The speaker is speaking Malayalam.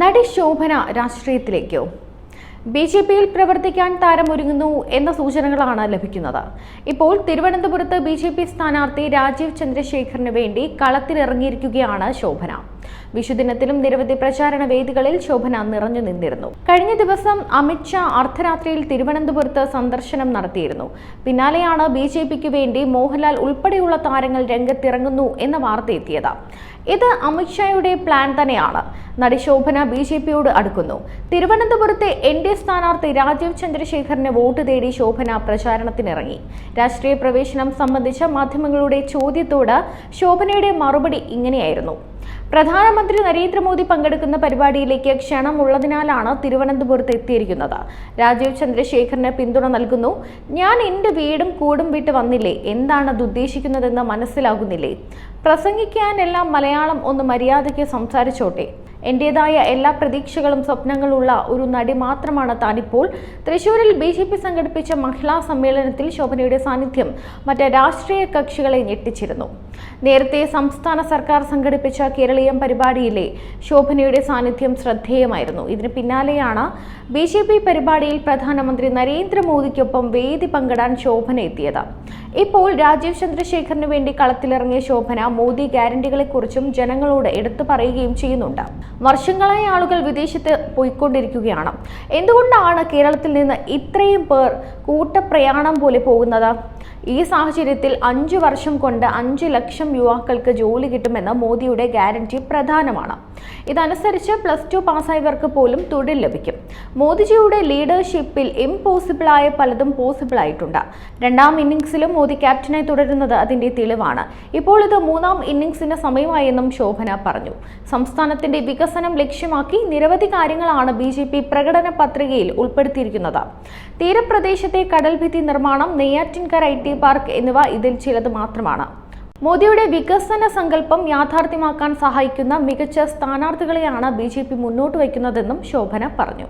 നടി ശോഭന രാഷ്ട്രീയത്തിലേക്കോ? ബി ജെ പിയിൽ പ്രവർത്തിക്കാൻ താരമൊരുങ്ങുന്നു എന്ന സൂചനകളാണ് ലഭിക്കുന്നത്. ഇപ്പോൾ തിരുവനന്തപുരത്ത് ബി ജെ പി സ്ഥാനാർത്ഥി രാജീവ് ചന്ദ്രശേഖറിന് വേണ്ടി കളത്തിലിറങ്ങിയിരിക്കുകയാണ് ശോഭന. വിഷുദിനത്തിലും നിരവധി പ്രചാരണ വേദികളിൽ ശോഭന നിറഞ്ഞു നിന്നിരുന്നു. കഴിഞ്ഞ ദിവസം അമിത്ഷാ അർദ്ധരാത്രിയിൽ തിരുവനന്തപുരത്ത് സന്ദർശനം നടത്തിയിരുന്നു. പിന്നാലെയാണ് ബി ജെ പിക്ക് വേണ്ടി മോഹൻലാൽ ഉൾപ്പെടെയുള്ള താരങ്ങൾ രംഗത്തിറങ്ങുന്നു എന്ന വാർത്ത എത്തിയത്. ഇത് അമിത്ഷായുടെ പ്ലാൻ തന്നെയാണ്. നടി ശോഭന ബി ജെ പിയോട് അടുക്കുന്നു. തിരുവനന്തപുരത്തെ എൻ ഡി എ സ്ഥാനാർത്ഥി രാജീവ് ചന്ദ്രശേഖറിന് വോട്ട് തേടി ശോഭന പ്രചാരണത്തിനിറങ്ങി. രാഷ്ട്രീയ പ്രവേശനം സംബന്ധിച്ച മാധ്യമങ്ങളുടെ ചോദ്യത്തോട് ശോഭനയുടെ മറുപടി ഇങ്ങനെയായിരുന്നു. പ്രധാനമന്ത്രി നരേന്ദ്രമോദി പങ്കെടുക്കുന്ന പരിപാടിയിലേക്ക് ക്ഷണമുള്ളതിനാലാണ് തിരുവനന്തപുരത്ത് എത്തിയിരിക്കുന്നത്. രാജീവ് ചന്ദ്രശേഖറിന് പിന്തുണ നൽകുന്നു. ഞാൻ എന്റെ വീടും കൂടും വിട്ട് വന്നില്ലേ? എന്താണ് അത് ഉദ്ദേശിക്കുന്നതെന്ന് മനസ്സിലാകുന്നില്ലേ? പ്രസംഗിക്കാനെല്ലാം മലയാളം ഒന്ന് മര്യാദയ്ക്ക് സംസാരിച്ചോട്ടെ. എന്റെതായ എല്ലാ പ്രതീക്ഷകളും സ്വപ്നങ്ങളുള്ള ഒരു നടി മാത്രമാണ് താനിപ്പോൾ. തൃശൂരിൽ ബി ജെ പി സംഘടിപ്പിച്ച മഹിളാ സമ്മേളനത്തിൽ ശോഭനയുടെ സാന്നിധ്യം മറ്റ് രാഷ്ട്രീയ കക്ഷികളെ ഞെട്ടിച്ചിരുന്നു. നേരത്തെ സംസ്ഥാന സർക്കാർ സംഘടിപ്പിച്ച കേരളീയം പരിപാടിയിലെ ശോഭനയുടെ സാന്നിധ്യം ശ്രദ്ധേയമായിരുന്നു. ഇതിന് പിന്നാലെയാണ് ബി ജെ പി പരിപാടിയിൽ പ്രധാനമന്ത്രി നരേന്ദ്രമോദിക്കൊപ്പം വേദി പങ്കിടാൻ ശോഭന എത്തിയത്. ഇപ്പോൾ രാജീവ് ചന്ദ്രശേഖറിന് വേണ്ടി കളത്തിലിറങ്ങിയ ശോഭന മോദി ഗ്യാരണ്ടികളെക്കുറിച്ചും ജനങ്ങളോട് എടുത്തു പറയുകയും ചെയ്യുന്നുണ്ട്. വർഷങ്ങളായി ആളുകൾ വിദേശത്ത് പോയിക്കൊണ്ടിരിക്കുകയാണ്. എന്തുകൊണ്ടാണ് കേരളത്തിൽ നിന്ന് ഇത്രയും പേർ കൂട്ടപ്രയാണം പോലെ പോകുന്നത്? ഈ സാഹചര്യത്തിൽ അഞ്ചു വർഷം കൊണ്ട് അഞ്ചു ലക്ഷം യുവാക്കൾക്ക് ജോലി കിട്ടുമെന്ന മോദിയുടെ ഗ്യാരണ്ടി പ്രധാനമാണ്. ഇതനുസരിച്ച് പ്ലസ് ടു പാസ്സായവർക്ക് പോലും തൊഴിൽ ലഭിക്കും. മോദിജിയുടെ ലീഡർഷിപ്പിൽ ഇംപോസിബിളായ പലതും പോസിബിൾ ആയിട്ടുണ്ട്. രണ്ടാം ഇന്നിംഗ്സിലും മോദി ക്യാപ്റ്റനായി തുടരുന്നത് അതിന്റെ തെളിവാണ്. ഇപ്പോൾ ഇത് മൂന്നാം ഇന്നിംഗ്സിന് സമയമായെന്നും ശോഭന പറഞ്ഞു. സംസ്ഥാനത്തിന്റെ വികസനം ലക്ഷ്യമാക്കി നിരവധി കാര്യങ്ങളാണ് ബി ജെ പി പ്രകടന പത്രികയിൽ ഉൾപ്പെടുത്തിയിരിക്കുന്നത്. തീരപ്രദേശത്തെ കടൽഭിത്തി നിർമ്മാണം നെയ്യാറ്റിൻകര ഐ ടി പാർക്ക് എന്നിവ ഇതിൽ ചിലത് മാത്രമാണ്. മോദിയുടെ വികസന സങ്കല്പം യാഥാർത്ഥ്യമാക്കാൻ സഹായിക്കുന്ന മികച്ച സ്ഥാനാർത്ഥികളെയാണ് ബി മുന്നോട്ട് വയ്ക്കുന്നതെന്നും ശോഭന പറഞ്ഞു.